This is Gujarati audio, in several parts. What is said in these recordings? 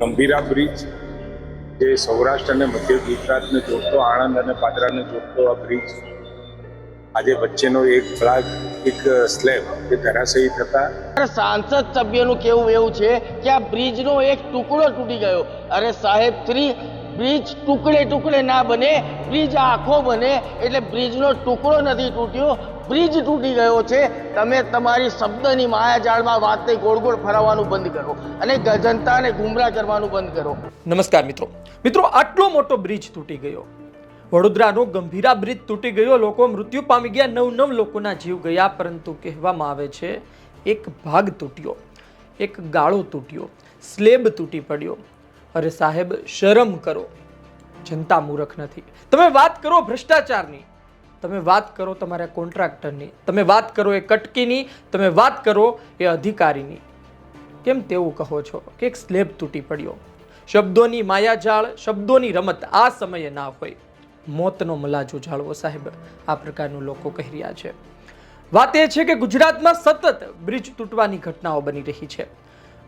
ગંભીરા બ્રિજ, જે સૌરાષ્ટ્ર અને મધ્ય ગુજરાતને જોડતો, આણંદ અને પાદરાને જોડતો આ બ્રિજ. આજે વચ્ચેનો એક ફ્લાગ એક સ્લેબ એ ધરાશયી થતા. સાંસદ સભ્યનું કેવું એવું છે કે આ બ્રિજનો એક ટુકડો તૂટી ગયો. અરે સાહેબ શ્રી બ્રિજ ટુકડે ટુકડે ના બને, બ્રિજ આખો બને, એટલે બ્રિજનો ટુકડો નથી તૂટ્યો. બ્રિજ તૂટી ગયો છે, તમે તમારી શબ્દની માયાજાળમાં વાતને ગોળ ગોળ ફરાવવાનું બંધ કરો અને જનતાને ગુમરાહ કરવાનું બંધ કરો. નમસ્કાર મિત્રો. મિત્રો, આટલો મોટો બ્રિજ તૂટી ગયો. વડોદરાનો ગંભીરા બ્રિજ તૂટી ગયો, લોકો મૃત્યુ પામી ગયા નવ નવ લોકોના જીવ ગયા, પરંતુ કહેવામાં આવે છે, એક ભાગ તૂટ્યો, એક ગાળો તૂટ્યો, સ્લેબ તૂટી પડ્યો. અરે સાહેબ, શરમ કરો. જનતા મૂર્ખ નથી. તમે વાત કરો ભ્રષ્ટાચારની. તમે વાત કરો તમારા કોન્ટ્રાક્ટરની, તમે વાત કરો એ કટકીની, તમે વાત કરો એ અધિકારીની. કેમ તેવું કહો છો? કે એક સ્લેબ તૂટી પડ્યો. શબ્દોની માયાજાળ, શબ્દોની રમત આ સમયે ના હોય. મોતનો મલાજો જાળવો સાહેબ, આ પ્રકારનું લોકો કહી રહ્યા છે. વાત એ છે કે ગુજરાતમાં સતત બ્રિજ તૂટવાની ઘટનાઓ બની રહી છે.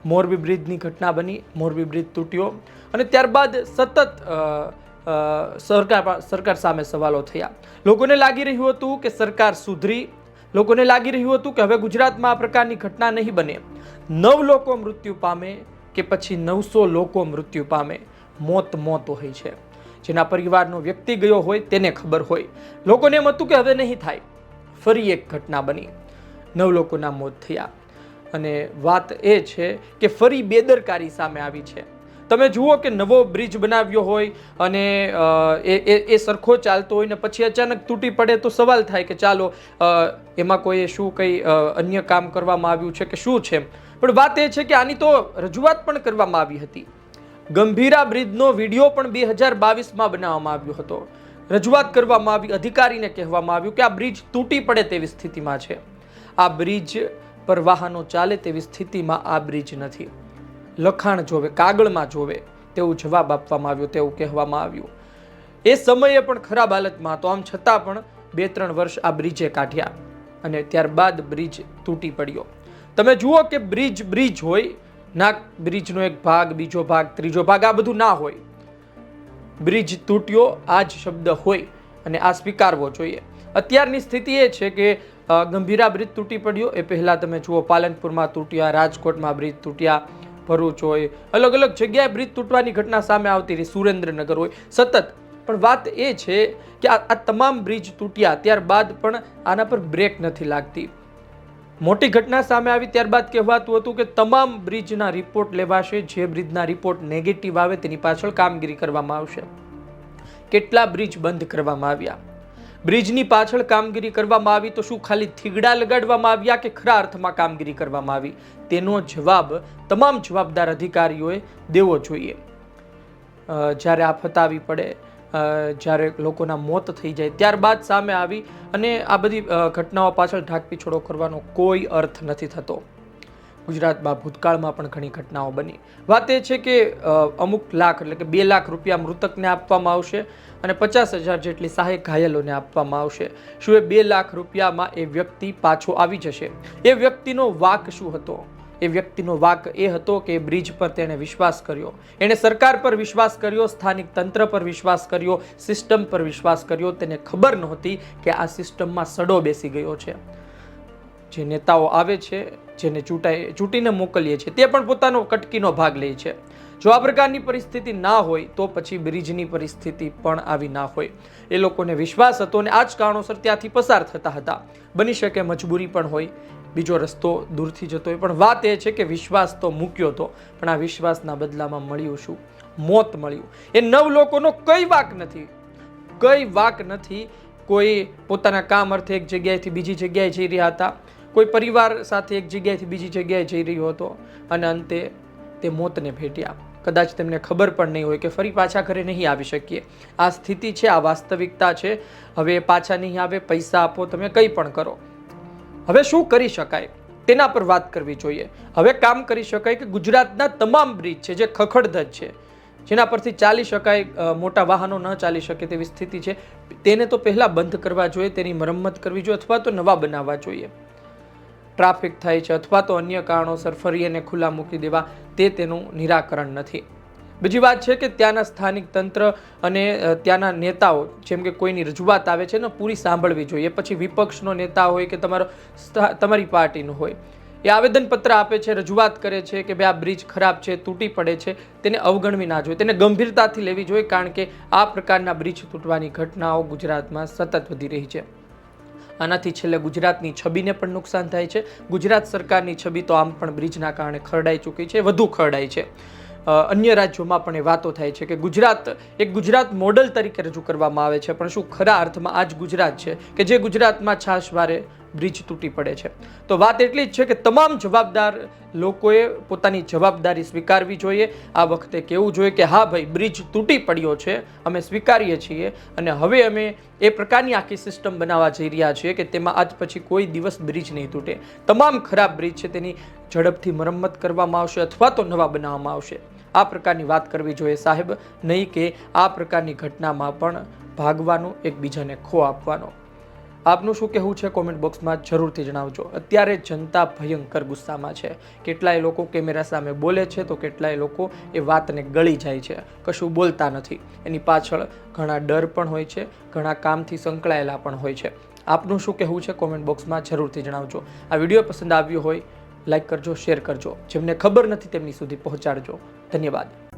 મોરબી બ્રિજની ઘટના બની, મોરબી બ્રિજ તૂટ્યો અને ત્યારબાદ સતત સરકાર સરકાર સામે સવાલો થયા. લોકોને લાગી રહ્યું હતું કે સરકાર સુધરી. લોકોને લાગી રહ્યું હતું કે હવે ગુજરાતમાં આ પ્રકારની ઘટના નહીં બને. નવ લોકો મૃત્યુ પામે કે પછી નવસો લોકો મૃત્યુ પામે. મોત મોત હોય છે. જેના પરિવારનો વ્યક્તિ ગયો હોય તેને ખબર હોય. લોકોને એમ હતું કે હવે નહીં થાય. ફરી એક ઘટના બની. નવ લોકોના મોત થયા. અને વાત એ છે કે ફરી બેદરકારી સામે આવી છે. તમે જુઓ કે નવો બ્રિજ બનાવ્યો હોય અને એ, એ- સરખો ચાલતો હોય ને પછી અચાનક તૂટી પડે તો સવાલ થાય કે ચાલો એમાં કોઈએ શું કંઈ અન્ય કામ કરવામાં આવ્યું છે કે શું છે પણ વાત એ છે કે આની તો રજૂઆત પણ કરવામાં આવી હતી. ગંભીરા બ્રિજનો વીડિયો પણ બે હજાર બાવીસમાં બનાવવામાં આવ્યો હતો. રજૂઆત કરવામાં આવી, અધિકારીને કહેવામાં આવ્યું કે આ બ્રિજ તૂટી પડે તેવી સ્થિતિમાં છે. આ બ્રિજ પર વાહનો ચાલે તેવી સ્થિતિમાં આ બ્રિજ નથી. લખાણ જોવે, કાગળમાં જોવે, તેવું જવાબ આપવામાં આવ્યો, તેવું કહેવામાં આવ્યું. એ સમયે પણ ખરાબ હાલતમાં હતો. આમ છતાં પણ બે ત્રણ વર્ષ આ બ્રિજે કાઢ્યા અને ત્યારબાદ બ્રિજ તૂટી પડ્યો. તમે જુઓ કે બ્રિજ બ્રિજ હોય ના બ્રિજનો એક ભાગ, બીજો ભાગ, ત્રીજો ભાગ, આ બધું ના હોય. બ્રિજ તૂટ્યો, આ જ શબ્દ હોય અને આ સ્વીકારવો જોઈએ. અત્યારની સ્થિતિ એ છે કે ગંભીરા બ્રિજ તૂટી પડ્યો. એ પહેલાં તમે જુઓ, પાલનપુરમાં તૂટ્યા, રાજકોટમાં બ્રિજ તૂટ્યા ભરૂચ હોય, અલગ અલગ જગ્યાએ બ્રિજ તૂટવાની ઘટના સામે આવતી રહી. સુરેન્દ્રનગર હોય. સતત. પણ વાત એ છે કે આ તમામ બ્રિજ તૂટ્યા ત્યારબાદ પણ આના પર બ્રેક નથી લાગતી. મોટી ઘટના સામે આવી ત્યારબાદ કહેવાતું હતું કે તમામ બ્રિજના રિપોર્ટ લેવાશે. જે બ્રિજના રિપોર્ટ નેગેટિવ આવે તેની પાછળ કામગીરી કરવામાં આવશે. કેટલા બ્રિજ બંધ કરવામાં આવ્યા? બ્રિજની પાછળ કામગીરી કરવામાં આવી તો શું ખાલી થીગડા લગાડવામાં આવ્યા કે ખરા અર્થમાં કામગીરી કરવામાં આવી? તેનો જવાબ તમામ જવાબદાર અધિકારીઓએ દેવો જોઈએ. જ્યારે આફત આવી પડે જ્યારે લોકોના મોત થઈ જાય ત્યારબાદ સામે આવી અને આ બધી ઘટનાઓ પાછળ ઢાંકપીછોડો કરવાનો કોઈ અર્થ નથી થતો. ગુજરાતમાં ભૂતકાળમાં પણ ઘણી ઘટનાઓ બની. વાત એ છે કે અમુક લાખ એટલે કે બે લાખ રૂપિયા મૃતકને આપવામાં આવશે. અને પચાસ હજાર જેટલી સહાય ઘાયલોને આપવામાં આવશે. શું એ બે લાખ રૂપિયામાં એ વ્યક્તિ પાછો આવી જશે? એ વ્યક્તિનો વાક શું હતો? એ વ્યક્તિનો વાક એ હતો કે બ્રિજ પર તેણે વિશ્વાસ કર્યો. એણે સરકાર પર વિશ્વાસ કર્યો, સ્થાનિક તંત્ર પર વિશ્વાસ કર્યો, સિસ્ટમ પર વિશ્વાસ કર્યો. તેને ખબર નહોતી કે આ સિસ્ટમમાં સડો બેસી ગયો છે. જે નેતાઓ આવે છે, જેને ચૂંટાઈ ચૂંટીને મોકલીએ છીએ, તે પણ પોતાનો કટકીનો ભાગ લે છે. જો આ પ્રકારની પરિસ્થિતિ ના હોય, તો પછી બ્રિજની પરિસ્થિતિ પણ આવી ના હોય. એ લોકોને વિશ્વાસ હતો અને આ જ કારણોસર ત્યાંથી પસાર થતા હતા. બની શકે મજબૂરી પણ હોય, બીજો રસ્તો દૂરથી જતો હોય. પણ વાત એ છે કે વિશ્વાસ તો મૂક્યો હતો, પણ આ વિશ્વાસના બદલામાં મળ્યું શું? મોત મળ્યું. એ નવ લોકોનો કઈ વાક નથી. કઈ વાક નથી. કોઈ પોતાના કામ અર્થે એક જગ્યાએથી બીજી જગ્યાએ જઈ રહ્યા હતા. કોઈ પરિવાર સાથે એક જગ્યાએથી બીજી જગ્યાએ જઈ રહ્યો હતો. અને અંતે તે મોતને ભેટ્યા. કદાચ તેમને ખબર પણ નહીં હોય કે ફરી પાછા ઘરે નહીં આવી શકીએ. આ સ્થિતિ છે, આ વાસ્તવિકતા છે. હવે પાછા નહીં આવે, પૈસા આપો, તમે કંઈ પણ કરો. હવે શું કરી શકાય? તેના પર વાત કરવી જોઈએ. હવે કામ કરી શકાય કે ગુજરાતના તમામ બ્રિજ છે, જે ખખડધજ છે, જેના પરથી ચાલી શકાય મોટા વાહનો ન ચાલી શકે તેવી સ્થિતિ છે. તેને તો પહેલાં બંધ કરવા જોઈએ, તેની મરમ્મત કરવી જોઈએ અથવા તો નવા બનાવવા જોઈએ. ટ્રાફિક થાય છે અથવા તો અન્ય કારણોસર ફરી એને ખુલ્લા મૂકી દેવા તે તેનું નિરાકરણ નથી. બીજી વાત છે કે ત્યાંના સ્થાનિક તંત્ર અને ત્યાંના નેતાઓ, જેમ કે કોઈની રજૂઆત આવે છે ને પૂરી સાંભળવી જોઈએ. પછી વિપક્ષનો નેતા હોય કે તમારો તમારી પાર્ટીનો હોય. એ આવેદનપત્ર આપે છે, રજૂઆત કરે છે કે ભાઈ આ બ્રિજ ખરાબ છે, તૂટી પડે છે, તેને અવગણવી ના જોઈએ. તેને ગંભીરતાથી લેવી જોઈએ કારણ કે આ પ્રકારના બ્રિજ તૂટવાની ઘટનાઓ ગુજરાતમાં સતત વધી રહી છે. આનાથી છેલ્લે ગુજરાતની છબીને પણ નુકસાન થાય છે. ગુજરાત સરકારની છબી તો આમ પણ બ્રિજના કારણે ખરડાઈ ચૂકી છે, વધુ ખરડાઈ છે. અન્ય રાજ્યોમાં પણ એ વાતો થાય છે કે ગુજરાત, એક ગુજરાત મોડલ તરીકે રજૂ કરવામાં આવે છે. પણ શું ખરા અર્થમાં આ જ ગુજરાત છે કે જે ગુજરાતમાં છાશવારે બ્રિજ તૂટી પડે છે? તો વાત એટલી જ છે કે તમામ જવાબદાર લોકોએ પોતાની જવાબદારી સ્વીકારવી જોઈએ. આ વખતે કહેવું જોઈએ કે હા ભાઈ, બ્રિજ તૂટી પડ્યો છે, અમે સ્વીકારીએ છીએ અને હવે અમે એ પ્રકારની આખી સિસ્ટમ બનાવવા જઈ રહ્યા છીએ કે તેમાં આજ પછી કોઈ દિવસ બ્રિજ નહીં તૂટે. તમામ ખરાબ બ્રિજ છે તેની ઝડપથી મરમ્મત કરવામાં આવશે અથવા તો નવા બનાવવામાં આવશે. આ પ્રકારની વાત કરવી જોઈએ સાહેબ. નહીં કે આ પ્રકારની ઘટનામાં પણ ભાગવાનો એકબીજાને ખો આપવાનો. આપનું શું કહેવું છે કોમેન્ટ બોક્સમાં જરૂરથી જણાવજો. અત્યારે જનતા ભયંકર ગુસ્સામાં છે. કેટલાય લોકો કેમેરા સામે બોલે છે તો કેટલાય લોકો એ વાતને ગળી જાય છે. કશું બોલતા નથી. એની પાછળ ઘણા ડર પણ હોય છે, ઘણા કામથી સંકળાયેલા પણ હોય છે. આપનું શું કહેવું છે કોમેન્ટ બોક્સમાં જરૂરથી જણાવજો. આ વીડિયો પસંદ આવ્યો હોય, લાઈક કરજો, શેર કરજો. જેમને ખબર નથી તેમની સુધી પહોંચાડજો. ધન્યવાદ.